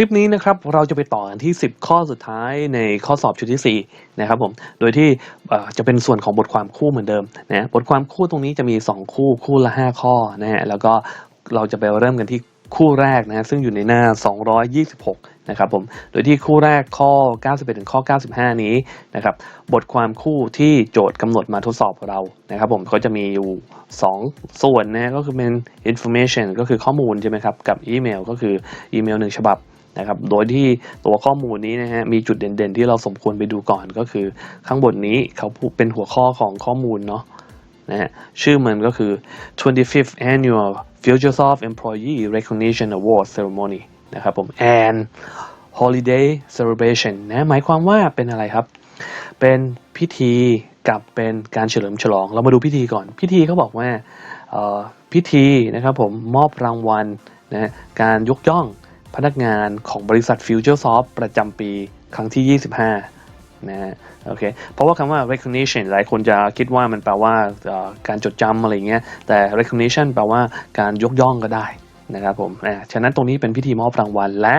ลิปนี้นะครับเราจะไปต่อกันที่ 10 ข้อสุดท้ายในข้อสอบชุดที่4นะครับผมโดยที่จะเป็นส่วนของบทความคู่เหมือนเดิมนะบทความคู่ตรงนี้จะมี 2 คู่คู่ละ 5 ข้อนะฮะแล้วก็เราจะไปเริ่มกันที่คู่แรกนะซึ่งอยู่ในหน้า 226 นะครับผมโดยที่คู่แรกข้อ 91 ถึงข้อ 95 นี้นะครับบทความคู่ที่โจทย์กำหนดมาทดสอบเรานะครับผมก็จะมีอยู่ 2 ส่วนนะก็คือเป็น information ก็คือข้อมูลใช่ไหมครับกับอีเมลก็คืออีเมลหนึ่งฉบับ นะครับโดยที่ตัวข้อมูลนี้นะฮะมีจุดเด่นๆ ที่เราสมควรไปดูก่อนก็คือ ข้างบนนี้เขาเป็นหัวข้อของข้อมูลเนาะนะฮะชื่อมันก็คือ 25th Annual Futuresoft Employee Recognition Award Ceremony นะครับผม and Holiday Celebration นะหมายความว่าเป็นอะไรครับ เป็นพิธีกับเป็นการเฉลิมฉลอง เรามาดูพิธีก่อน พิธีเขาบอกว่าพิธีนะครับผมมอบรางวัลนะการยกย่อง พนักงานของบริษัท FutureSoft ประจำปีครั้งที่ 25 นะฮะโอเคเพราะว่าคำว่า recognition หลายคนจะคิดว่ามันแปลว่าการจดจำอะไรเงี้ยแต่ recognition แปลว่าการยกย่องก็ได้ นะครับผมอ่าฉะนั้นตรงนี้เป็นพิธีมอบรางวัล และ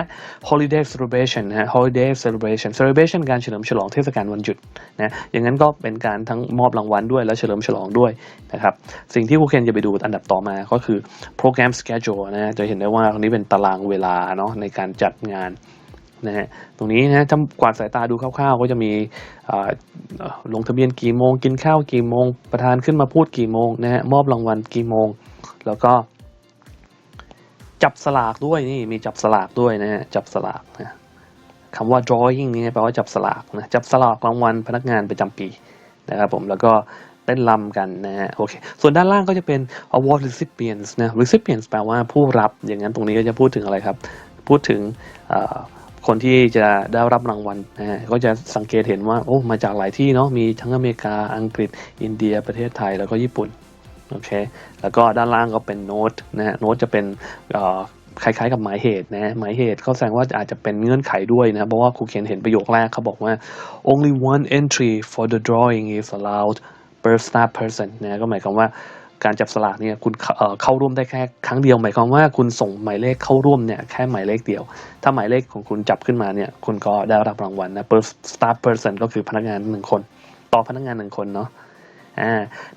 holiday celebration นะฮะ holiday celebration celebration การเฉลิมฉลองเทศกาลวันหยุดนะอย่างนั้นก็เป็นการทั้งมอบรางวัลด้วยและเฉลิมฉลองด้วยนะครับสิ่งที่ครูเคนจะไปดูอันดับต่อมาก็คือ program schedule นะฮะจะเห็นได้ว่าตรงนี้เป็นตารางเวลาเนาะในการจัดงานนะฮะตรงนี้นะถ้ากวาดสายตาดูคร่าวๆ ก็จะมีอ่าลงทะเบียนกี่โมง กินข้าวกี่โมง ประธานขึ้นมาพูดกี่โมงนะฮะมอบรางวัลกี่โมง แล้วก็ จับสลากด้วยนี่มีจับสลากด้วยนะฮะจับสลากนะคำว่า drawing นี่แปลว่าจับสลากนะจับสลากรางวัลพนักงานประจำปีนะครับผมแล้วก็เต้นรำกันนะฮะโอเคส่วนด้านล่างก็จะเป็น award recipients นะ recipients แปลว่าผู้รับอย่างนั้นตรงนี้ก็จะพูดถึงอะไรครับ พูดถึงคนที่จะได้รับรางวัลนะฮะก็จะสังเกตเห็นว่าโอ้มาจากหลายที่เนาะมีทั้งอเมริกาอังกฤษ อินเดียประเทศไทยแล้วก็ญี่ปุ่น โอเค แล้วก็ด้านล่างก็เป็นโน้ตนะฮะ โน้ตจะเป็นคล้ายๆกับหมายเหตุนะหมายเหตุเขาแสดงว่าอาจจะเป็นเงื่อนไขด้วยนะ เพราะว่าครูเขียนเห็นประโยคแรกเขาบอกว่า only one entry for the drawing is allowed per staff person นะก็หมายความว่าการจับสลากเนี่ยคุณเข้าร่วมได้แค่ครั้งเดียว หมายความว่าคุณส่งหมายเลขเข้าร่วมเนี่ยแค่หมายเลขเดียว ถ้าหมายเลขของคุณจับขึ้นมาเนี่ยคุณก็ได้รับรางวัลนะ per staff person ก็คือพนักงานหนึ่งคน ต่อพนักงานหนึ่งคนเนาะ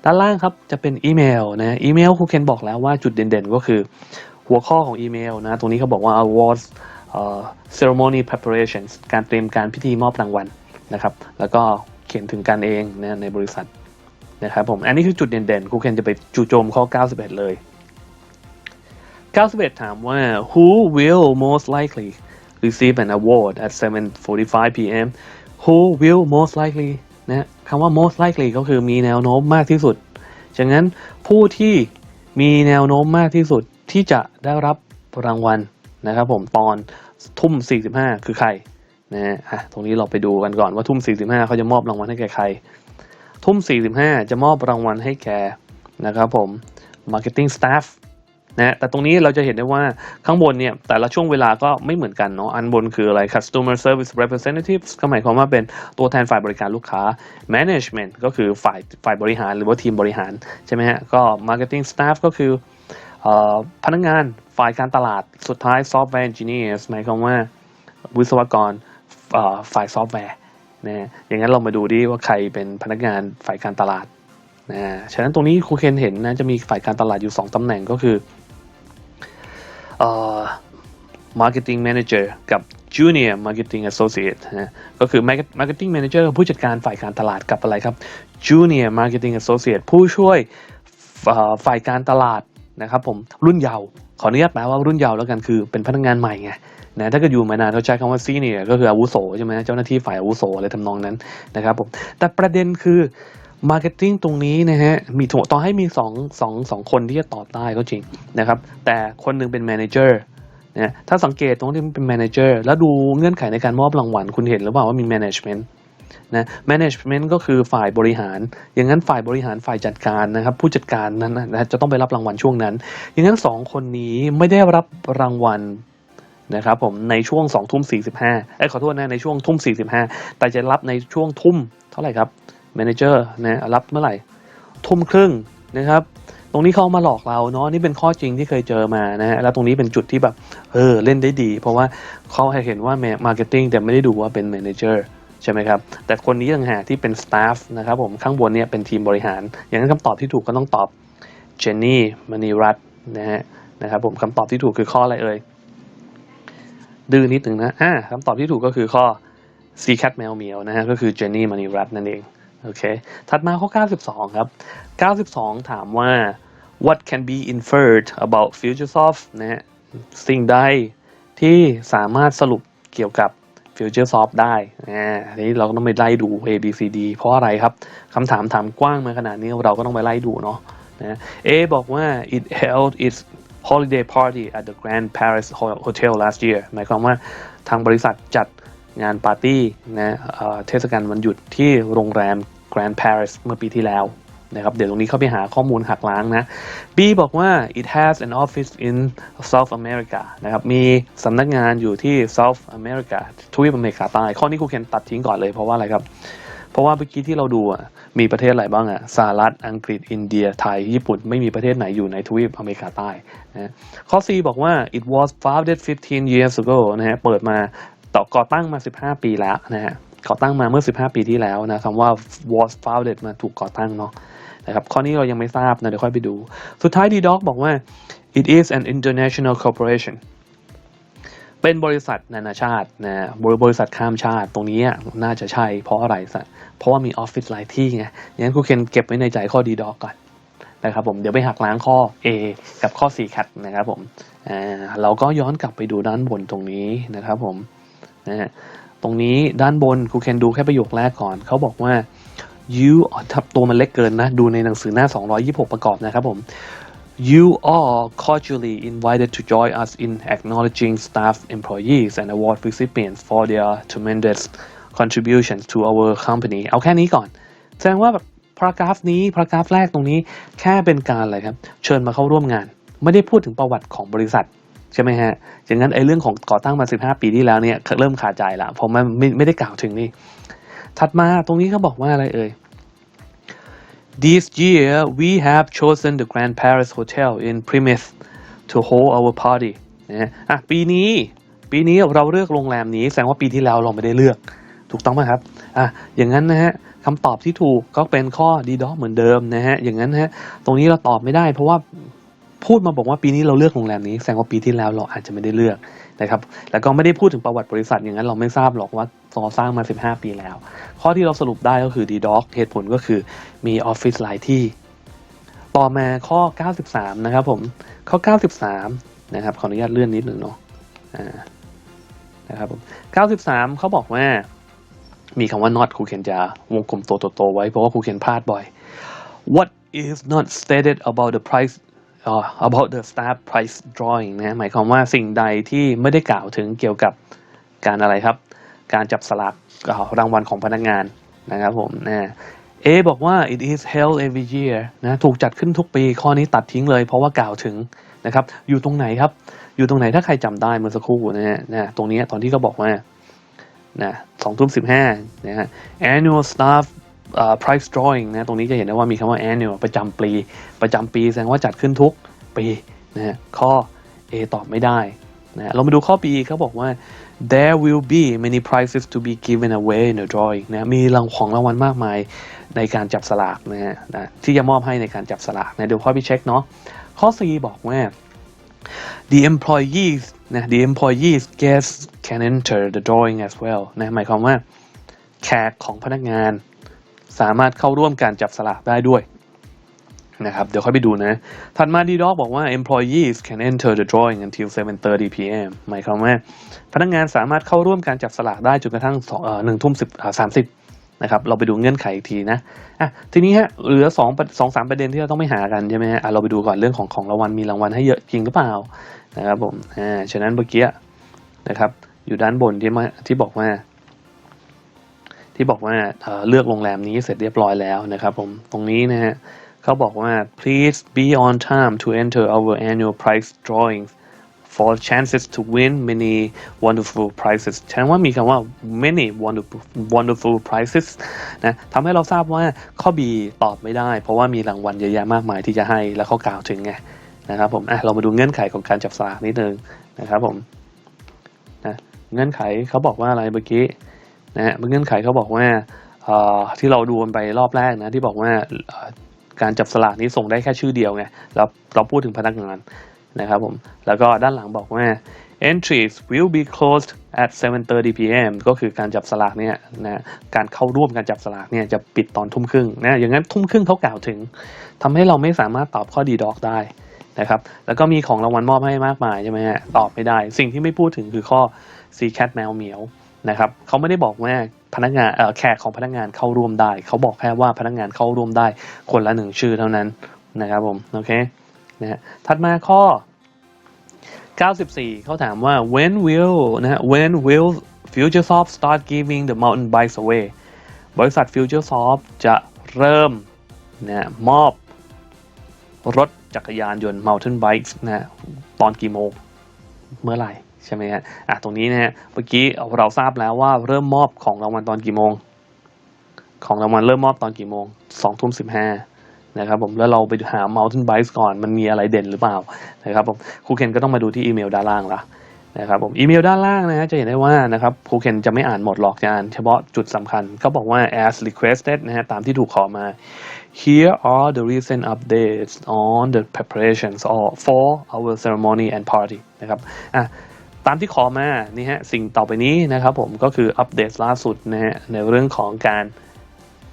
ด้านล่างครับจะเป็นอีเมลนะอีเมลครูเคนบอกแล้วว่าจุดเด่นๆ ก็คือหัวข้อของอีเมลนะตรงนี้เขาบอกว่า awards ceremony preparations การเตรียมการพิธีมอบรางวัลนะครับ แล้วก็เขียนถึงการเองนะในบริษัทนะครับผมอันนี้คือจุดเด่นๆครูเคนจะไปจู่โจมข้อ 91 เลย 91 ถามว่า who will most likely receive an award at 7:45 p.m. who will most likely นะ คำว่า most likely ก็คือมีแนวโน้มมากที่สุดฉะนั้นผู้ที่มีแนวโน้มมากที่สุดที่จะได้รับรางวัลนะครับผมตอนทุ่ม 45 คือใครนะฮะตรงนี้เราไปดูกันก่อนว่าทุ่ม 45 เขาจะมอบรางวัลให้แก่ใคร ทุ่ม 45 จะมอบรางวัลให้แก่นะครับผม marketing staff นะแต่ตรงนี้เราจะเห็นได้ว่าข้างบนเนี่ย แต่ละช่วงเวลาก็ไม่เหมือนกันเนาะอันบนคืออะไร customer service representatives ก็หมายความว่าเป็นตัวแทนฝ่ายบริการลูกค้า management ก็คือฝ่ายฝ่ายบริหารหรือว่าทีมบริหาร ใช่ไหมฮะ ก็ marketing staff ก็คืออพนักงานฝ่ายการตลาดสุดท้าย software engineers หมายความว่าวิศวกรฝ่ายซอฟต์แวร์นะฮะอย่างนั้นเรามาดูดิว่าใครเป็นพนักงานฝ่ายการตลาดนะฉะนั้นตรงนี้ครูเคนเห็นนะจะมีฝ่ายการตลาดอยู่ 2ตำแหน่งก็คือ marketing manager กับ junior marketing associate นะก็คือ Marketing manager ผู้จัดการฝ่ายการตลาดกับอะไรครับ junior marketing associate ผู้ช่วยฝ่ายการตลาดนะครับผมรุ่นเยาว์ขออนุญาตแปลว่ารุ่นเยาว์แล้วกันคือเป็นพนักงานใหม่ไงนะถ้าเกิดอยู่มานานเขาใช้คำว่า senior ก็คืออาวุโสใช่ไหมเจ้าหน้าที่ฝ่ายอาวุโสอะไรทำนองนั้นนะครับผมแต่ประเด็นคือ Marketing ตรงนี้นะฮะมีต่อให้มีสองสองสองคนที่จะตอบได้ก็จริงนะครับ แต่คนหนึ่งเป็น Manager นะถ้าสังเกตตรงที่มันเป็น Manager แล้วดูเงื่อนไขในการมอบรางวัล คุณเห็นหรือเปล่าว่ามี Management นะ Management ก็คือฝ่ายบริหาร อย่างนั้นฝ่ายบริหารฝ่ายจัดการนะครับ ผู้จัดการนั้นนะจะต้องไปรับรางวัลช่วงนั้น อย่างนั้นสองคนนี้ไม่ได้รับรางวัลนะครับผมในช่วง2ทุ่ม45เอ้ขอโทษนะในช่วงทุ่ม45แต่จะรับในช่วงทุ่มเท่าไหร่ครับ แมเนเจอร์นะรับเมื่อไหร่ ทุ่มครึ่งนะครับ ตรงนี้เขาเอามาหลอกเราเนาะนี่เป็นข้อจริงที่เคยเจอมานะฮะแล้วตรงนี้เป็นจุดที่แบบเออเล่นได้ดี เพราะว่าเขาให้เห็นว่ามาร์เก็ตติ้งแต่ไม่ได้ดูว่าเป็น m ม n เจอร์ใช่ไหมครับ แต่คนนี้ต่างหากที่เป็นสตาฟนะครับผมข้างบนเนี่ยเป็นทีมบริหาร อย่างนั้นคำตอบที่ถูกก็ต้องตอบเจนนี่มณีรัตน์นะฮะนะครับผมคำตอบที่ถูกคือข้ออะไรเอ่ยดื้อนิดหนึ่งนะอ่าคำตอบที่ถูกก็คือข้อ C cat แมวเหมียวนะฮะก็คือเจนนี่มณีรัตนั่นเอง โอเค ถัดมาข้อ 92 ครับ 92 ถามว่า what can be inferred about Futuresoft นะฮะสิ่งใดที่สามารถสรุปเกี่ยวกับ Futuresoft ได้อ่าอันนี้เราก็ต้องไปไล่ดู A B C D เพราะอะไรครับคำถามถามกว้างมาขนาดนี้เราก็ต้องไปไล่ดูเนาะนะ A บอกว่า it held its holiday party at the Grand Paris Hotel last year หมายความว่าทางบริษัทจัดงานปาร์ตี้นะเอ่อเทศกาลวันหยุดที่โรงแรม Grand Paris เมื่อปีที่แล้วนะครับเดี๋ยวตรงนี้เข้าไปหาข้อมูลหักล้างนะ B บอกว่า it has an office in South America นะครับ มีสำนักงานอยู่ที่ South America ทวีปอเมริกาใต้ ข้อนี้ครูเคนตัดทิ้งก่อนเลยเพราะว่าอะไรครับ เพราะว่าเมื่อกี้ที่เราดูมีประเทศอะไรบ้างอะสหรัฐ อังกฤษ อินเดีย ไทย ญี่ปุ่น ไม่มีประเทศไหนอยู่ในทวีปอเมริกาใต้นะข้อ C บอกว่า it was founded 15 years ago นะฮะ เปิดมาต่อก่อตั้งมา 15 ปีแล้วนะฮะ ก่อตั้งมาเมื่อ 15 ปีที่แล้วนะคำว่า was founded มาถูกก่อตั้งเนาะนะครับข้อนี้เรายังไม่ทราบนะเดี๋ยวค่อยไปดู สุดท้ายดีด็อกบอกว่า it is an international corporation เป็นบริษัทนานาชาตินะบริบริษัทข้ามชาติตรงนี้น่าจะใช่เพราะอะไรสัเพราะว่ามีออฟฟิศหลายที่ไงย่างนั้นครูเคนเก็บไว้ในใจข้อดีด็อกก่อนนะครับผมเดี๋ยวไปหักล้างข้อ A กับข้อ C คัดนะครับผมอ่าเราก็ย้อนกลับไปดูด้านบนตรงนี้นะครับผมนะฮะ ตรงนี้ด้านบนครูเคนดูแค่ประโยคแรกก่อน เขาบอกว่า you ทับตัวมันเล็กเกินนะ ดูในหนังสือหน้า 226 ประกอบนะครับผม you are cordially invited to join us in acknowledging staff employees and award recipients for their tremendous contributions to our company เอาแค่นี้ก่อน แสดงว่าแบบพารากราฟนี้พารากราฟแรกตรงนี้แค่เป็นการอะไรครับ เชิญมาเข้าร่วมงาน ไม่ได้พูดถึงประวัติของบริษัท ใช่ไหมฮะอย่างนั้นไอ้เรื่องของก่อตั้งมา 15 ปีที่แล้วเนี่ยเริ่มขาดใจละเพราะมันไม่ไม่ได้กล่าวถึงนี่ ถัดมาตรงนี้เขาบอกว่าอะไรเอ่ย This year we have chosen the Grand Paris Hotel in Plymouth to hold our party นะอะปีนี้ ปีนี้เราเลือกโรงแรมนี้ แสดงว่าปีที่แล้วเราไม่ได้เลือก ถูกต้องไหมครับอะอย่างนั้นนะฮะคำตอบที่ถูกก็เป็นข้อดีด็อกเหมือนเดิมนะฮะ อย่างนั้นฮะ ตรงนี้เราตอบไม่ได้เพราะว่า พูดมาบอกว่าปีนี้เราเลือกโรงแรมนี้แสดงว่าปีที่แล้วเราอาจจะไม่ได้เลือกนะครับแล้วก็ไม่ได้พูดถึงประวัติบริษัทอย่างนั้นเราไม่ทราบหรอกว่าก่อสร้างมา 15 ปีแล้ว ข้อที่เราสรุปได้ก็คือดีด็อกเหตุผลก็คือมีออฟฟิศหลายที่ ต่อมาข้อ 93 นะครับผมข้อ 93 นะครับขออนุญาตเลื่อนนิดหนึ่งเนาะนะครับผม93 เขาบอกว่ามีคำว่า not ครูเขียนจะวงกลมโตๆไว้เพราะว่าครูเขียนพลาดบ่อย what is not stated about the price about the staff price drawing นะหมายความว่าสิ่งใดที่ไม่ได้กล่าวถึงเกี่ยวกับการอะไรครับ การจับสลากรางวัลของพนักงานนะครับผมนะเอบอกว่า it is held every year นะถูกจัดขึ้นทุกปีข้อนี้ตัดทิ้งเลยเพราะว่ากล่าวถึงนะครับอยู่ตรงไหนครับ อยู่ตรงไหนถ้าใครจำได้เมื่อสักครู่นะฮะนะตรงนี้ตอนที่เขาบอกว่านะสองทุ่มสิบห้านะฮะ annual staff price drawing นะตรงนี้จะเห็นได้ว่ามีคำว่า annual ประจำปีประจำปีแสดงว่าจัดขึ้นทุกปีนะฮะข้อ A ตอบไม่ได้นะเรามาดูข้อ B เขาบอกว่า there will be many prizes to be given away in the drawing นะมีรางของรางวัลมากมายในการจับสลากนะฮะนะที่จะมอบให้ในการจับสลากนะเดี๋ยวค่อยไปเช็คเนาะข้อ C บอกว่า the employees นะ the employees guests can enter the drawing as well นะหมายความว่าแขกของพนักงาน สามารถเข้าร่วมการจับสลากได้ด้วยนะครับเดี๋ยวค่อยไปดูนะ ถัดมาดีด็อกบอกว่า employees can enter the drawing until 7:30 p.m. หมายความว่า พนักงานสามารถเข้าร่วมการจับสลากได้จนกระทั่งหนึ่งทุ่มสิบสามสิบนะครับ เราไปดูเงื่อนไขอีกทีนะอะทีนี้ฮะเหลือสองสองสามประเด็นที่เราต้องไม่หากันใช่ไหมฮะอะเราไปดูก่อนเรื่องของของรางวัลมีรางวัลให้เยอะจริงหรือเปล่านะครับผมอ่าฉะนั้นเมื่อกี้นะครับอยู่ด้านบนที่มาที่บอกว่า ที่บอกว่าเอ่อเลือกโรงแรมนี้เสร็จเรียบร้อยแล้วนะครับผมตรงนี้นะฮะเขาบอกว่า please be on time to enter our annual prize drawings for chances to win many wonderful prizes ฉันว่ามีคำว่า many wonderful wonderful prizes นะทำให้เราทราบว่าข้อ B ตอบไม่ได้ เพราะว่ามีรางวัลเยอะแยะมากมายที่จะให้แล้วเขากล่าวถึงไงนะครับผมอะเรามาดูเงื่อนไขของการจับสลากนิดนึงนะครับผมนะเงื่อนไขเขาบอกว่าอะไรเมื่อกี้ นะฮะเงื่อนไขเขาบอกว่าที่เราดูกันไปรอบแรกนะที่บอกว่าการจับสลากนี้ส่งได้แค่ชื่อเดียวไงเราเราพูดถึงพนักงานนะครับผมแล้วก็ด้านหลังบอกว่า entries will be closed at 7:30 p.m. ก็คือการจับสลากเนี่ยนะการเข้าร่วมการจับสลากเนี่ยจะปิดตอนทุ่มครึ่งนะอย่างนั้นทุ่มครึ่งเขากล่าวถึงทำให้เราไม่สามารถตอบข้อดีดอกได้นะครับแล้วก็มีของรางวัลมอบให้มากมายใช่ไหมฮะตอบไม่ได้ สิ่งที่ไม่พูดถึงคือข้อ C cat แมวเหมียว นะครับเขาไม่ได้บอกว่าพนักงานแขกของพนักงานเข้าร่วมได้ เขาบอกแค่ว่าพนักงานเข้าร่วมได้คนละหนึ่งชื่อเท่านั้นนะครับผมโอเคนะฮะถัดมาข้อ 94 เขาถามว่า when will นะฮะ when will FutureSoft start giving the mountain bikes away บริษัท FutureSoft จะเริ่มนะมอบรถจักรยานยนต์ mountain bikes นะตอนกี่โมง เมื่อไหร่ ใช่ไหมฮะอะตรงนี้นะฮะเมื่อกี้เราทราบแล้วว่าเริ่มมอบของรางวัลตอนกี่โมง ของรางวัลเริ่มมอบตอนกี่โมงสองทุ่มสิบห้านะครับผมแล้วเราไปหา mountain bikes ก่อนมันมีอะไรเด่นหรือเปล่านะครับผมครูเคนก็ต้องมาดูที่อีเมลด้านล่างละนะครับผมอีเมลด้านล่างนะฮะจะเห็นได้ว่านะครับครูเคนจะไม่อ่านหมดหรอกจะอ่านเฉพาะจุดสำคัญก็บอกว่า as requested นะฮะตามที่ถูกขอมา here are the recent updates on the preparations for our ceremony and party นะครับอะ ตามที่ขอมานี่ฮะสิ่งต่อไปนี้นะครับผมก็คืออัปเดตล่าสุดนะฮะในเรื่องของการ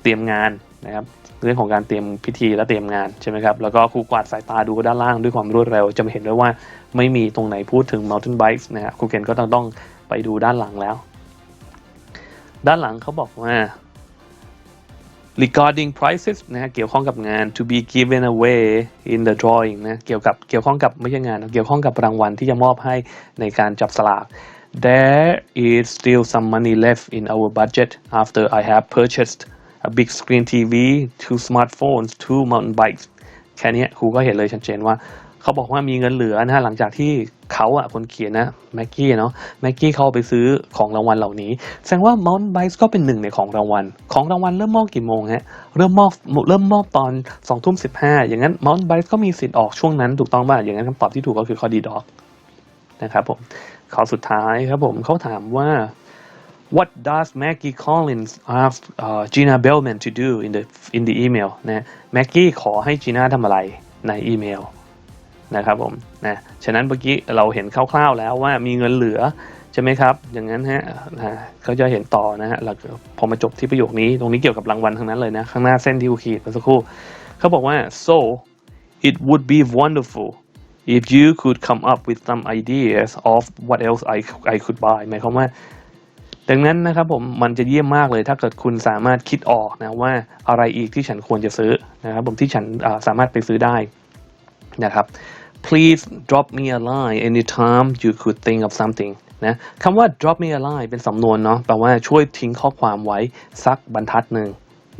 เตรียมงานนะครับเรื่องของการเตรียมพิธีและเตรียมงานใช่ไหมครับแล้วก็ครูกวาดสายตาดูด้านล่างด้วยความรวดเร็วจะเห็นได้ว่าไม่มีตรงไหนพูดถึง mountain bikes นะฮะครูเกนก็ต้องต้องไปดูด้านหลังแล้ว ด้านหลังเขาบอกว่า regarding prices นะฮะเกี่ยวข้องกับงาน to be given away in the drawing นะเกี่ยวกับเกี่ยวข้องกับไม่ใช่งานเกี่ยวข้องกับรางวัลที่จะมอบให้ในการจับสลาก there is still some money left in our budget after I have purchased a big screen TV two smartphones two mountain bikes แค่นี้ครูก็เห็นเลยชัดเจนว่า เขาบอกว่ามีเงินเหลือนะฮะหลังจากที่เขาอะคนเขียนนะแม็กกี้เนาะแม็กกี้เขาไปซื้อของรางวัลเหล่านี้ แสดงว่า Mountain Bikes ก็เป็นหนึ่งในของรางวัล ของรางวัลเริ่มมอบกี่โมงฮะเริ่มมอบเริ่มมอบตอน2องทุ่มสิอย่างนั้น Mountain Bikes ก็มีสิทธิ์ออกช่วงนั้นถูกต้องป่ะอย่างนั้นคำตอบที่ถูกก็คือข้อดีดอกนะครับผมข้อสุดท้ายครับผมเขาถามว่า What does Maggie Collins ask uh, Gina Bellman to do in the in the email นะ Maggie ขอให้ Gina ทำอะไรในอีเมล นะครับผมนะฉะนั้นเมื่อกี้เราเห็นคร่าวๆแล้วว่ามีเงินเหลือใช่ไหมครับ อย่างนั้นฮะนะเขาจะเห็นต่อนะฮะแล้วพอมาจบที่ประโยคนี้ ตรงนี้เกี่ยวกับรางวัลทั้งนั้นเลยนะ ข้างหน้าเส้นที่ครูขีดเมื่อสักครู่เขาบอกว่า so it would be wonderful if you could come up with some ideas of what else I I could buy หมายความว่า ดังนั้นนะครับผมมันจะเยี่ยมมากเลยถ้าเกิดคุณสามารถคิดออกนะว่าอะไรอีกที่ฉันควรจะซื้อนะครับผมที่ฉันสามารถไปซื้อได้นะครับ please drop me a line anytime you could think of something นะคำว่า drop me a line เป็นสำนวนเนาะแปลว่าช่วยทิ้งข้อความไว้สักบรรทัดหนึ่ง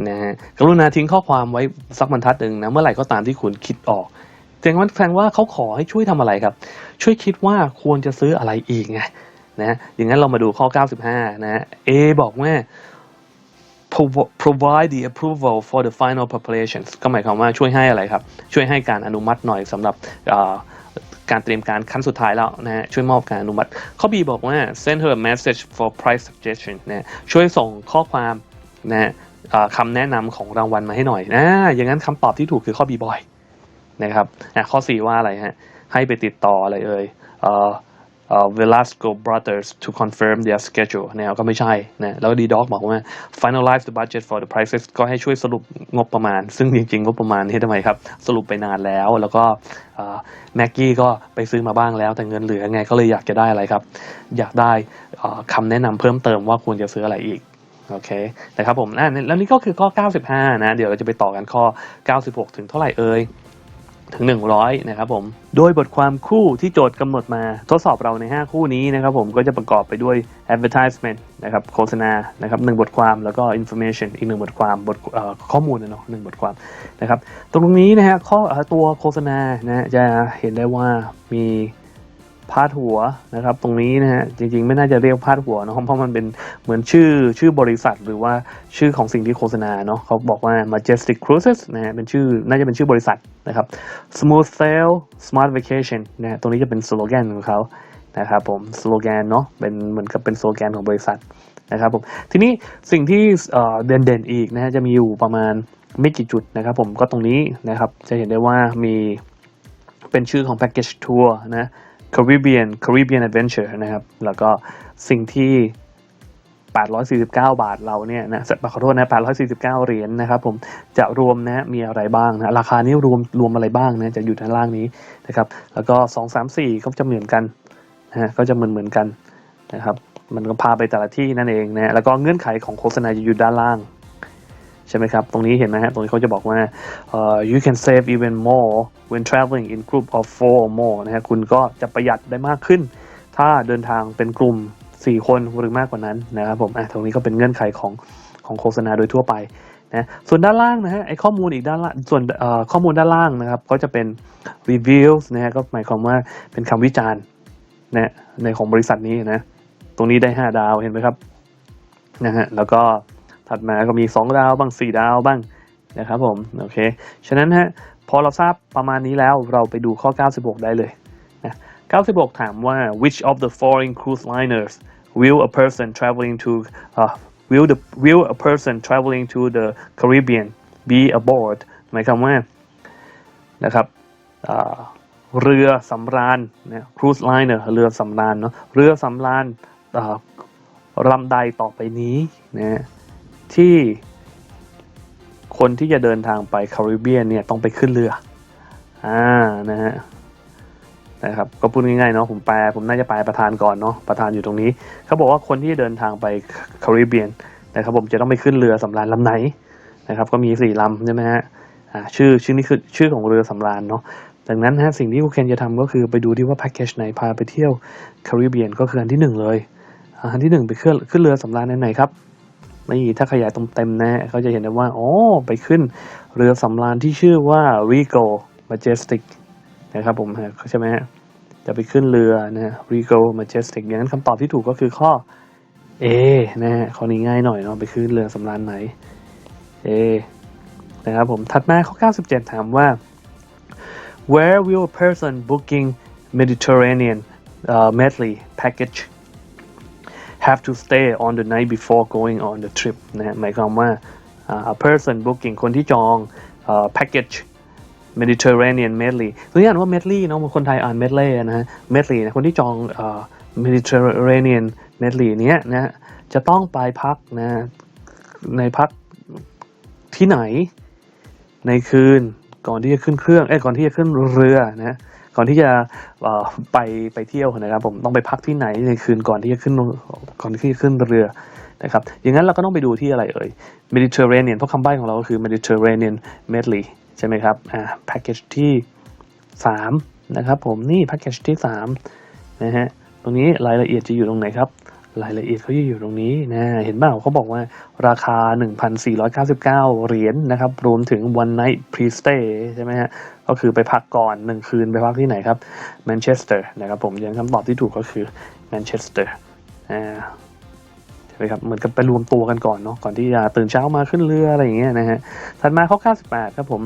นะฮะกรุณาทิ้งข้อความไว้สักบรรทัดหนึ่งนะเมื่อไหร่ก็ตามที่คุณคิดออกแสดงว่าแสดงว่าเขาขอให้ช่วยทำอะไรครับ ช่วยคิดว่าควรจะซื้ออะไรอีกไงนะอย่างนั้นเรามาดูข้อ 95 นะ A บอกว่า provide the approval for the final preparations ก็หมายความว่าช่วยให้อะไรครับ ช่วยให้การอนุมัติหน่อยสำหรับการเตรียมการขั้นสุดท้ายแล้วนะฮะช่วยมอบการอนุมัติ ข้อ B บอกว่า send her a message for price suggestion นะช่วยส่งข้อความนะฮะคำแนะนำของรางวัลมาให้หน่อยนะอย่างนั้นคำตอบที่ถูกคือข้อ B boy นะครับอะข้อ 4 ว่าอะไรฮะให้ไปติดต่ออะไรเอ่ยเอ่อ Velasco Brothers to confirm their schedule เนี่ยก็ไม่ใช่นะแล้วดีด็อกบอกว่า finalize the budget for the prices ก็ให้ช่วยสรุปงบประมาณ ซึ่งจริงๆงบประมาณนี้ทำไมครับ สรุปไปนานแล้วแล้วก็แม็กกี้ก็ไปซื้อมาบ้างแล้วแต่เงินเหลือไงก็เลยอยากจะได้อะไรครับ อยากได้คำแนะนำเพิ่มเติมว่าควรจะซื้ออะไรอีกโอเคนะครับผมอะแล้วนี่ก็คือข้อ 95 นะ เดี๋ยวเราจะไปต่อกันข้อ 96 ถึงเท่าไหร่เอ่ย ถึง 100 นะครับผม โดยบทความคู่ที่โจทย์กำหนดมาทดสอบเราใน 5 คู่นี้นะครับผมก็จะประกอบไปด้วย advertisement นะครับโฆษณานะครับหนึ่งบทความแล้วก็ information อีกหนึ่งบทความบทข้อมูลนะเนาะหนึ่งบทความนะครับ ตรงนี้นะฮะข้อตัวโฆษณานะจะเห็นได้ว่ามี พาดหัวนะครับ ตรงนี้นะฮะจริงๆ ไม่น่าจะเรียกพาดหัวเนอะเพราะมันเป็นเหมือนชื่อชื่อบริษัทหรือว่าชื่อของสิ่งที่โฆษณาเนาะเขาบอกว่า Majestic Cruises นะฮะเป็นชื่อน่าจะเป็นชื่อบริษัทนะครับ Smooth Sail Smart Vacation นะฮะตรงนี้จะเป็นสโลแกนของเขานะครับผมสโลแกนเนาะเป็นเหมือนกับเป็นสโลแกนของบริษัทนะครับผมทีนี้สิ่งที่เอ่อเด่นๆอีกนะฮะจะมีอยู่ประมาณไม่กี่จุดนะครับผมก็ตรงนี้นะครับจะเห็นได้ว่ามีเป็นชื่อของแพ็กเกจทัวร์นะ Caribbean Caribbean Adventure นะครับ แล้วก็สิ่งที่ 849 บาทเราเนี่ยนะขอโทษนะ 849 เหรียญนะครับผม จะรวมนะมีอะไรบ้างนะ ราคานี้รวมรวมอะไรบ้างนะจะอยู่ด้านล่างนี้นะครับ แล้วก็ 2 3 4 ก็จะเหมือนกันนะก็จะเหมือนเหมือนกันนะครับ มันก็พาไปแต่ละที่นั่นเองนะ แล้วก็เงื่อนไขของโฆษณาจะอยู่ด้านล่าง ใช่ไหมครับ ตรงนี้เห็นไหมฮะตรงนี้เขาจะบอกว่าเอ่อ you can save even more when traveling in group of four or more นะฮะคุณก็จะประหยัดได้มากขึ้น ถ้าเดินทางเป็นกลุ่ม 4 คนหรือมากกว่านั้นนะครับผมอะตรงนี้ก็เป็นเงื่อนไขของของโฆษณาโดยทั่วไปนะส่วนด้านล่างนะฮะไอข้อมูลอีกด้านล่างส่วนข้อมูลด้านล่างนะครับก็จะเป็น reviews นะฮะก็หมายความว่าเป็นคำวิจารณ์นะในของบริษัทนี้นะตรงนี้ได้ 5 ดาวเห็นไหมครับนะฮะแล้วก็ ถัดมาก็มี 2 ดาวบ้าง 4 ดาวบ้างนะครับผมโอเคฉะนั้นฮะพอเราทราบประมาณนี้แล้วเราไปดูข้อ 96 ได้เลยนะ96 ถามว่า which of the following cruise liners will a person traveling to uh, will the will a person traveling to the Caribbean be aboard หมายความว่านะครับเรือสำราญนะ cruise liner เรือสำราญเนาะเรือสำราญลำใดต่อไปนี้นะ ที่คนที่จะเดินทางไปคาริบเบียนเนี่ยต้องไปขึ้นเรือ อ่า นะฮะ นะครับ ก็พูดง่ายๆเนาะ ผมแปล ผมน่าจะแปลประธานก่อนเนาะ ประธานอยู่ตรงนี้ เขาบอกว่าคนที่เดินทางไปคาริบเบียนนะครับผมจะต้องไปขึ้นเรือสำราญลำไหนนะครับ ก็มีสี่ลำใช่ไหมฮะ อ่า ชื่อ ชื่อนี้คือชื่อของเรือสำราญเนาะดังนั้นฮะสิ่งที่คุณเคนจะทำก็คือไปดูที่ว่าแพ็กเกจไหนพาไปเที่ยวคาริบเบียนก็คืออันที่หนึ่งเลย อันที่หนึ่งไปขึ้นขึ้นเรือสำราญไหนครับ นี่ถ้าขยายตรงเต็มนะเขาจะเห็นได้ว่าอ๋อไปขึ้นเรือสำราญที่ชื่อว่า Regal Majestic นะครับผมฮะใช่ไหมฮะจะไปขึ้นเรือนะ Regal Majestic อย่างนั้นคำตอบที่ถูกก็คือข้อ A นะฮะข้อนี้ง่ายหน่อยเนาะไปขึ้นเรือสำราญไหน A นะครับผมถัดมาข้อ 97 ถามว่า where will a person booking Mediterranean uh, medley package have to stay on the night before going on the trip นะหมายความว่า a person booking คนที่จอง package Mediterranean medley ตัวนี้อ่านว่า medley เนาะบางคนไทยอ่าน medley นะฮะ medley นะคนที่จอง Mediterranean medley เนี้ยนะจะต้องไปพักนะในพักที่ไหน ในคืนก่อนที่จะขึ้นเครื่องเอ้ก่อนที่จะขึ้นเรือนะ ก่อนที่จะไปไปเที่ยวนะครับผมต้องไปพักที่ไหนในคืนก่อนที่จะขึ้นก่อนที่จะขึ้นเรือนะครับอย่างนั้นเราก็ต้องไปดูที่อะไรเอ่ย Mediterranean เพราะคำใบ้ของเราก็คือ Mediterranean medley ใช่ไหมครับอ่าแพ็กเกจที่3นะครับผมนี่แพ็กเกจที่3นะฮะตรงนี้รายละเอียดจะอยู่ตรงไหนครับ รายละเอียดเขาจะอยู่ตรงนี้นะเห็นเปล่าเขาบอกว่าราคา 1,499 เหรียญนะครับ รวมถึง one night pre stay ใช่ไหมฮะ ก็คือไปพักก่อน 1 คืนไปพักที่ไหนครับแมนเชสเตอร์นะครับผมยังคำตอบที่ถูกก็คือแมนเชสเตอร์อ่าใช่ไหมครับเหมือนกับไปรวมตัวกันก่อนเนาะก่อนที่จะตื่นเช้ามาขึ้นเรืออะไรอย่างเงี้ยนะฮะถัดมาข้อ 98 ครับผม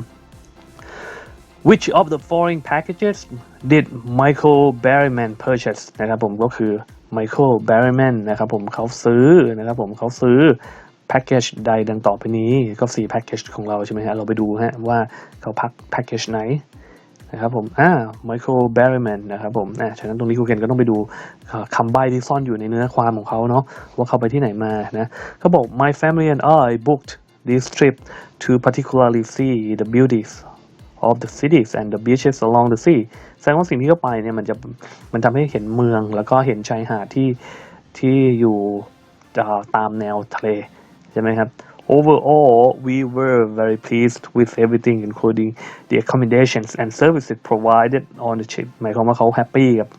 Which of the following packages did Michael Berryman purchase นะครับผมก็คือ Michael Berryman นะครับผมเขาซื้อนะครับผมเขาซื้อแพ็กเกจใดดังต่อไปนี้ก็4แพ็กเกจของเราใช่ไหมฮะเราไปดูฮะว่าเขาพักแพ็กเกจไหนนะครับผมอ่า Michael Berryman นะครับผมอ่าฉะนั้นตรงนี้ครูเคนก็ต้องไปดูคำใบ้ที่ซ่อนอยู่ในเนื้อความของเขาเนาะว่าเขาไปที่ไหนมานะเขาบอก My family and I booked this trip to particularly see the beauties of the cities and the beaches along the sea ดงว่าสิ่งที่เข้าไปเนี่ยมันจะมันทำให้เห็นเมืองแล้วก็เห็นชายหาดที่ที่อยู่ตามแนวทะเลใช่ไหมครับ Overall we were very pleased with everything including the accommodations and services provided on the trip หมายความว่าเขาแฮปปี้กับ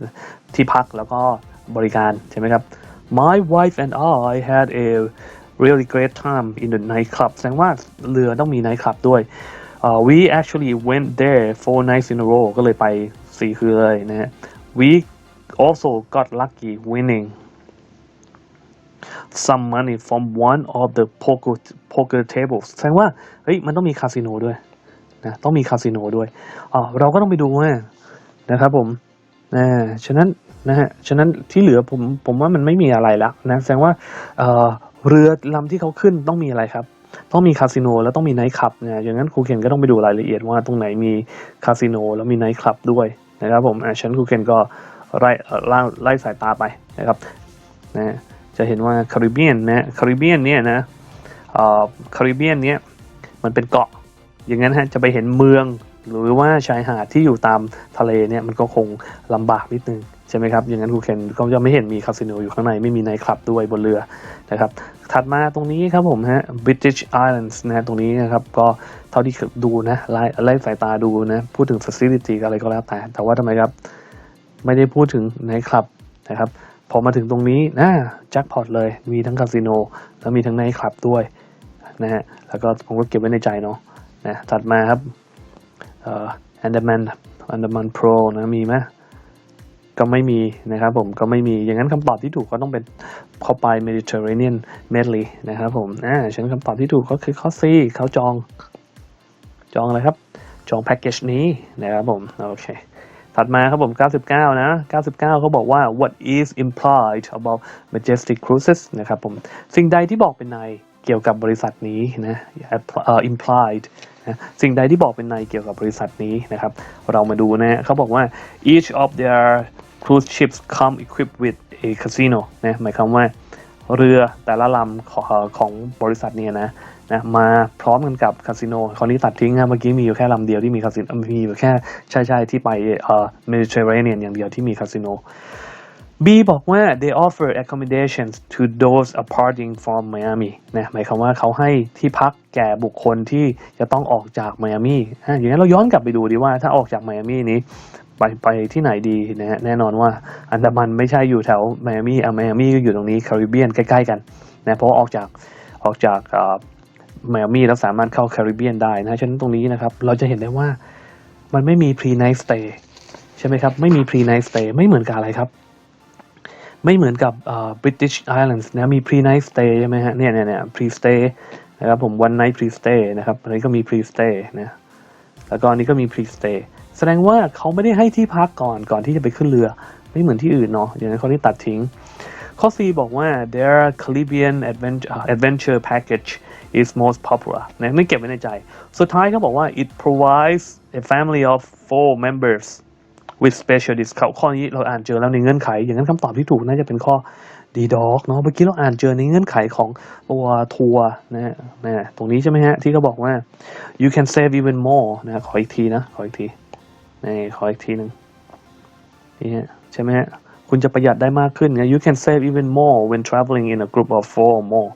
ที่พักแล้วก็บริการใช่ไหมครับ My wife and I had a really great time in the nightclub แสดงว่าเรือต้องมี nightclub ด้วย uh, we actually went there four nights in a row ก็เลยไป สี่คืนเลยนะฮะ we also got lucky winning some money from one of the poker poker tables แสดงว่าเฮ้ยมันต้องมีคาสิโนด้วยนะต้องมีคาสิโนด้วยอ๋อเราก็ต้องไปดูว่านะครับผมนะฉะนั้นนะฮะฉะนั้นที่เหลือผมผมว่ามันไม่มีอะไรแล้วนะแสดงว่าเออเรือลำที่เขาขึ้นต้องมีอะไรครับ ต้องมีคาสิโนแล้วต้องมีไนท์คลับนะอย่างนั้นครูเคนก็ต้องไปดูรายละเอียดว่าตรงไหนมีคาสิโนแล้วมีไนท์คลับด้วย นะครับผมชั้นคูเคนก็ไล่ไล่ไล่สายตาไปนะครับนะจะเห็นว่าคาริเบียนนะคาริเบียนเนี่ยนะคาริเบียนเนี่ยมันเป็นเกาะ อย่างนั้นฮะจะไปเห็นเมืองหรือว่าชายหาดที่อยู่ตามทะเลเนี่ยมันก็คงลำบากนิดนึง ใช่ไหมครับ อย่างนั้นคูเคนก็จะไม่เห็นมีคาสิโนอยู่ข้างในไม่มีไนท์คลับด้วยบนเรือนะครับ ถัดมาตรงนี้ครับผมฮะ British Islands นะฮะตรงนี้นะครับ ก็เท่าที่ดูนะไล่ไล่สายตาดูนะ พูดถึง facility อะไรก็แล้วแต่ แต่ว่าทำไมครับ ไม่ได้พูดถึงไนท์คลับนะครับ พอมาถึงตรงนี้นะแจ็คพอตเลย มีทั้งคาสิโนแล้วมีทั้งไนท์คลับด้วยนะฮะ แล้วก็ผมก็เก็บไว้ในใจเนาะนะ ถัดมาครับเอ่อ Andaman Andaman Pro นะมีไหม ก็ไม่มีนะครับผมก็ไม่มีอย่างนั้นคำตอบที่ถูกก็ต้องเป็นเข้าไป Mediterranean Medley นะครับผมอ่าฉันคำตอบที่ถูกก็คือข้อ C เขาจอง จองอะไรครับ จองแพ็กเกจนี้นะครับผมโอเคถัดมาครับผม 99 นะ 99 เขาบอกว่า what is implied about majestic cruises นะครับผม สิ่งใดที่บอกเป็นในเกี่ยวกับบริษัทนี้นะ implied นะสิ่งใดที่บอกเป็นในเกี่ยวกับบริษัทนี้นะครับ เรามาดูนะเขาบอกว่า each of their cruise ships come equipped with a casino นะหมายความว่าเรือแต่ละลำของของบริษัทเนี่ยนะนะมาพร้อมกันกับคาสิโนคราวนี้ตัดทิ้งนะเมื่อกี้มีอยู่แค่ลำเดียวที่มีคาสิโนมีอยู่แค่ใช่ใช่ที่ไปเอ่อ Mediterranean อย่างเดียวที่มีคาสิโน B บอกว่า they offer accommodations to those departing from Miami นะหมายความว่าเขาให้ที่พักแก่บุคคลที่จะต้องออกจากไมอามีอะอย่างนั้นเราย้อนกลับไปดูดีว่าถ้าออกจากไมอามีนี้ ไปไปที่ไหนดีนะฮะแน่นอนว่าอันดามันไม่ใช่อยู่แถวไมอามี่อะไมอามี่ก็อยู่ตรงนี้แคริบเบียนใกล้ๆกันนะเพราะออกจากออกจากไมอามี่แล้วสามารถเข้าแคริบเบียนได้นะฉะนั้นตรงนี้นะครับเราจะเห็นได้ว่ามันไม่มี pre night stay ใช่ไหมครับ ไม่มี pre night stay ไม่เหมือนกับอะไรครับ ไม่เหมือนกับเอ่อ British Islands นะมี pre night stay ใช่ไหมฮะเนี่ยเนี่ยเนี่ย pre stay นะครับผม one night pre stay นะครับอันนี้ก็มี pre stay นะแล้วก็อันนี้ก็มี pre stay แสดงว่าเขาไม่ได้ให้ที่พักก่อนก่อนที่จะไปขึ้นเรือ ไม่เหมือนที่อื่นเนาะอย่างนั้นเขาที่ตัดทิ้ง ข้อ C บอกว่า their Caribbean adventure adventure package is most popular นะไม่เก็บไว้ในใจ สุดท้ายเขาบอกว่า it provides a family of four members with special discount ข้อนี้เราอ่านเจอแล้วในเงื่อนไข อย่างนั้นคำตอบที่ถูกน่าจะเป็นข้อ D dog เนาะเมื่อกี้เราอ่านเจอในเงื่อนไขของตัวทัวร์นะฮะนะตรงนี้ใช่ไหมฮะ ที่เขาบอกว่า you can save even more นะขออีกทีนะ ขออีกที ในขออีกทีหนึ่งนี่ฮะใช่ไหมฮะคุณจะประหยัดได้มากขึ้นไง you can save even more when traveling in a group of four or more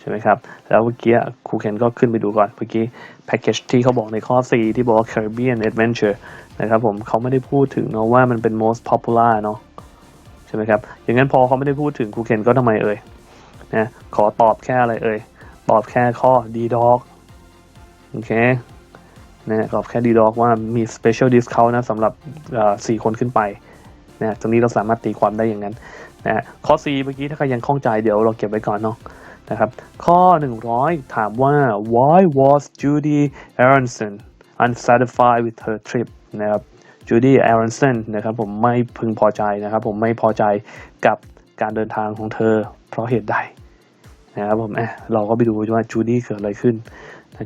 ใช่ไหมครับ แล้วเมื่อกี้ครูเคนก็ขึ้นไปดูก่อน เมื่อกี้แพ็กเกจที่เขาบอกในข้อ C ที่บอก Caribbean Adventure นะครับผมเขาไม่ได้พูดถึงเนาะว่ามันเป็น most popular เนาะใช่ไหมครับ อย่างนั้นพอเขาไม่ได้พูดถึงครูเคนก็ทำไมเอ่ยนะขอตอบแค่อะไรเอ่ย ตอบแค่ข้อ D dog โอเค นะตอบแค่ D dog ว่ามี special discount นะสำหรับสี่คนขึ้นไปนะตรงนี้เราสามารถตีความได้อย่างนั้นนะข้อ C เมื่อกี้ถ้าใครยังข้องใจเดี๋ยวเราเก็บไว้ก่อนเนาะนะครับข้อ 100 ถามว่า why was Judy Aronson unsatisfied with her trip นะครับ Judy Aronson นะครับผมไม่พึงพอใจนะครับ ผมไม่พอใจกับการเดินทางของเธอเพราะเหตุใดนะครับผมเเราก็ไปดูว่าจูดี้เกิดอะไรขึ้น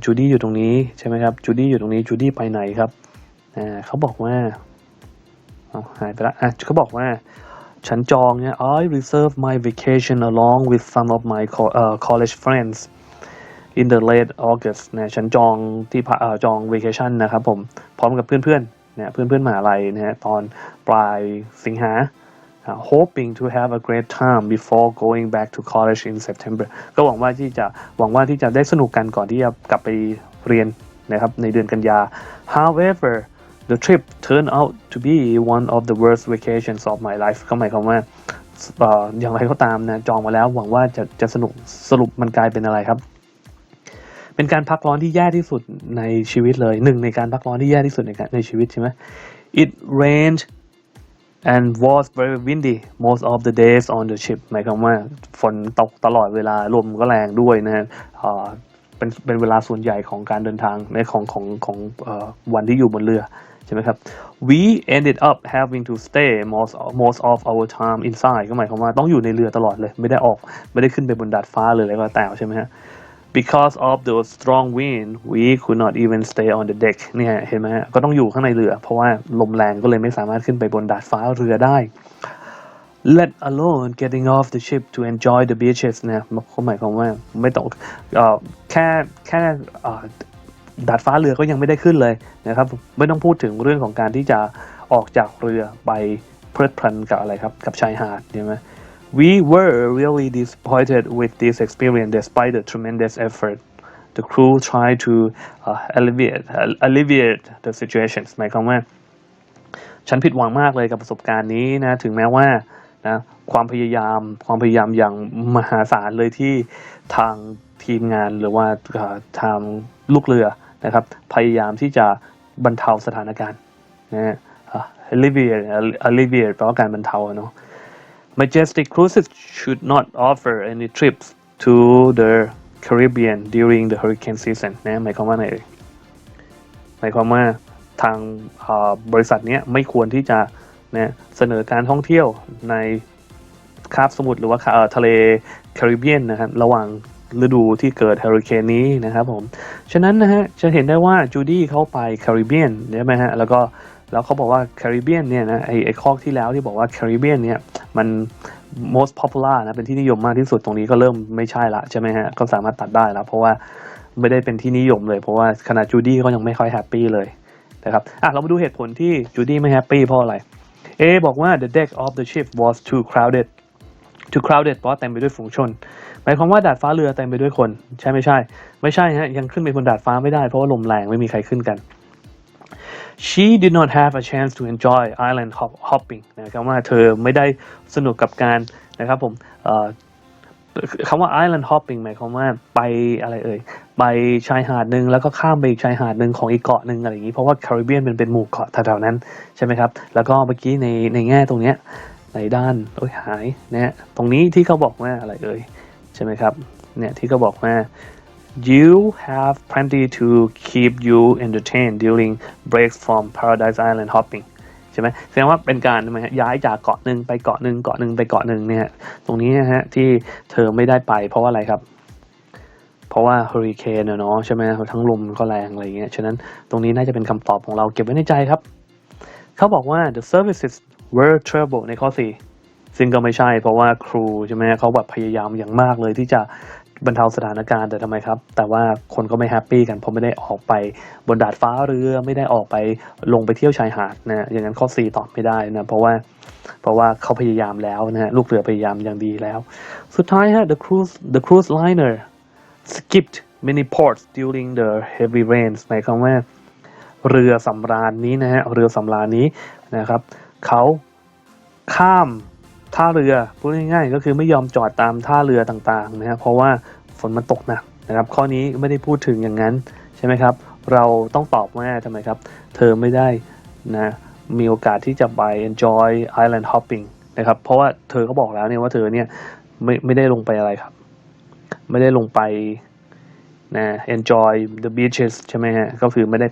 จูดี้อยู่ตรงนี้ใช่ไหมครับจูดี้อยู่ตรงนี้จูดี้ไปไหนครับอ่าเขาบอกว่าหายไปละอะเขาบอกว่าฉันจองเนี่ย I reserve my vacation along with some of my college friends in the late August นะฉันจองที่จอง vacation นะครับผม พร้อมกับเพื่อนๆนะเพื่อนๆมหาลัยนะฮะตอนปลายสิงหา อ่า hoping to have a great time before going back to college in September ก็หวังว่าที่จะหวังว่าที่จะได้สนุกกันก่อนที่จะกลับไปเรียนนะครับในเดือนกันยา however the trip turned out to be one of the worst vacations of my life ก็หมายความว่าอย่างไรก็ตามนะจองมาแล้วหวังว่าจะจะสนุกสรุปมันกลายเป็นอะไรครับ เป็นการพักร้อนที่แย่ที่สุดในชีวิตเลยหนึ่งในการพักร้อนที่แย่ที่สุดในในชีวิตใช่ไหม it rained and was very windy most of the days on the ship หมายความว่าฝนตกตลอดเวลาลมก็แรงด้วยนะฮะเป็นเป็นเวลาส่วนใหญ่ของการเดินทางในของของของอวันที่อยู่บนเรือใช่ไหมครับ we ended up having to stay most most of our time inside ก็หมายความว่าต้องอยู่ในเรือตลอดเลย ไม่ได้ออกไม่ได้ขึ้นไปบนดาดฟ้าเลยอะไรก็แต่ใช่ไหมฮะ because of the strong wind we could not even stay on the deck เนี่ยเห็นไหมก็ต้องอยู่ข้างในเรือ เพราะว่าลมแรงก็เลยไม่สามารถขึ้นไปบนดาดฟ้าเรือได้ let alone getting off the ship to enjoy the beaches เนี่ยเขาหมายความว่าไม่ต้องอแค่แค่ดาดฟ้าเรือก็ยังไม่ได้ขึ้นเลยนะครับไม่ต้องพูดถึงเรื่องของการที่จะออกจากเรือไปเพลิดเพลินกับอะไรครับ กับชายหาดใช่ไหม We were really disappointed with this experience despite the tremendous effort the crew tried to uh, alleviate alleviate the situation หมายความว่า ฉันผิดหวังมากเลยกับประสบการณ์นี้นะ ถึงแม้ว่านะความพยายามความพยายามอย่างมหาศาลเลยที่ทางทีมงานหรือว่าทางลูกเรือนะครับ พยายามที่จะบรรเทาสถานการณ์นะฮะ alleviate alleviate แปลว่าการบรรเทาเนาะ Majestic Cruises should not offer any trips to the Caribbean during the hurricane season นะหมายความว่าไงหมายความว่าทางบริษัทนี้ไม่ควรที่จะนะเสนอการท่องเที่ยวในคาบสมุทรหรือว่าทะเลแคริบเบียนนะครับระหว่างฤดูที่เกิดเฮอริเคนนี้นะครับผม ฉะนั้นนะฮะจะเห็นได้ว่าจูดี้เขาไปแคริบเบียนใช่ไหมฮะแล้วก็แล้วเขาบอกว่าแคริบเบียนเนี่ยนะไอไอข้อที่แล้วที่บอกว่าแคริบเบียนเนี่ย มัน most popular นะเป็นที่นิยมมากที่สุดตรงนี้ก็เริ่มไม่ใช่ละใช่ไหมฮะก็สามารถตัดได้แล้ว เพราะว่าไม่ได้เป็นที่นิยมเลยเพราะว่าขนาดจูดี้เขายังไม่ค่อยแฮปปี้เลยนะครับอะเรามาดูเหตุผลที่จูดี้ไม่แฮปปี้เพราะอะไร A บอกว่า the deck of the ship was too crowded too crowded เพราะเต็มไปด้วยฝูงชนหมายความว่าดาดฟ้าเรือเต็มไปด้วยคน ใช่ไม่ใช่ ไม่ใช่ฮะยังขึ้นไปบนดาดฟ้าไม่ได้เพราะว่าลมแรงไม่มีใครขึ้นกัน she did not have a chance to enjoy island hop- hopping นะครับว่าเธอไม่ได้สนุกกับการนะครับผมคำว่า island hopping หมายความว่าไปอะไรเอ่ย ไปชายหาดหนึ่งแล้วก็ข้ามไปอีกชายหาดหนึ่งของอีกเกาะหนึ่งอะไรอย่างนี้ เพราะว่าแคริบเบียนมันเป็นหมู่เกาะแถวๆนั้นใช่ไหมครับ แล้วก็เมื่อกี้ในในแง่ตรงเนี้ยในด้านโอ้ยหายเนี่ยตรงนี้ที่เขาบอกว่าอะไรเอ่ย ใช่ไหมครับเนี่ยที่เขาบอกว่า you have plenty to keep you entertained during breaks from Paradise Island hopping ใช่ไหมแสดงว่าเป็นการทำไมฮะย้ายจากเกาะหนึ่งไปเกาะหนึ่งเกาะหนึ่งไปเกาะหนึ่งเนี่ยตรงนี้นะฮะที่เธอไม่ได้ไปเพราะว่าอะไรครับ เพราะว่าเฮอริเคนเนาะใช่ไหมทั้งลมก็แรงอะไรเงี้ยฉะนั้นตรงนี้น่าจะเป็นคำตอบของเราเก็บไว้ในใจครับ เขาบอกว่า the services were terrible ในข้อ 4ซึ่งก็ไม่ใช่เพราะว่าครูใช่ไหมเขาแบบพยายามอย่างมากเลยที่จะ บรรเทาสถานการณ์แต่ทำไมครับ แต่ว่าคนก็ไม่แฮปปี้กันเพราะไม่ได้ออกไปบนดาดฟ้าเรือไม่ได้ออกไปลงไปเที่ยวชายหาดนะอย่างนั้นข้อ 4 ตอบไม่ได้นะเพราะว่าเพราะว่าเขาพยายามแล้วนะฮะลูกเรือพยายามอย่างดีแล้ว สุดท้ายฮะ the cruise the cruise liner skipped many ports during the heavy rains หมายความว่าเรือสำราญนี้นะฮะเรือสำราญนี้นะครับเขาข้าม ท่าเรือพูดง่ายๆก็คือไม่ยอมจอดตามท่าเรือต่างๆนะฮะเพราะว่าฝนมันตกหนักนะครับข้อนี้ไม่ได้พูดถึงอย่างนั้นใช่ไหมครับ เราต้องตอบว่าทำไมครับ เธอไม่ได้นะมีโอกาสที่จะไป enjoy island hopping นะครับเพราะว่าเธอก็บอกแล้วเนี่ยว่าเธอเนี่ยไม่ไม่ได้ลงไปอะไรครับ ไม่ได้ลงไปนะ enjoy the beaches ใช่ไหมฮะ ก็คือไม่ได้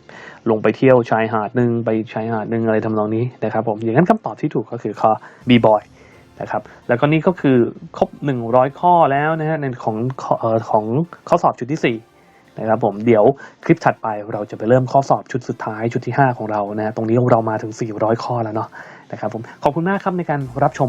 ลงไปเที่ยวชายหาดหนึ่งไปชายหาดหนึ่งอะไรทำนองนี้นะครับผม อย่างนั้นคำตอบที่ถูกก็คือข้อ B boy นะครับแล้วก็นี่ก็คือครบ 100 ข้อแล้วนะฮะในของขอเอ่อของข้อสอบชุดที่4นะครับผมเดี๋ยวคลิปถัดไปเราจะไปเริ่มข้อสอบชุดสุดท้ายชุดที่ 5 ของเรานะฮะตรงนี้เรามาถึง 400 ข้อแล้วเนาะนะครับผมขอบคุณมากครับในการรับชม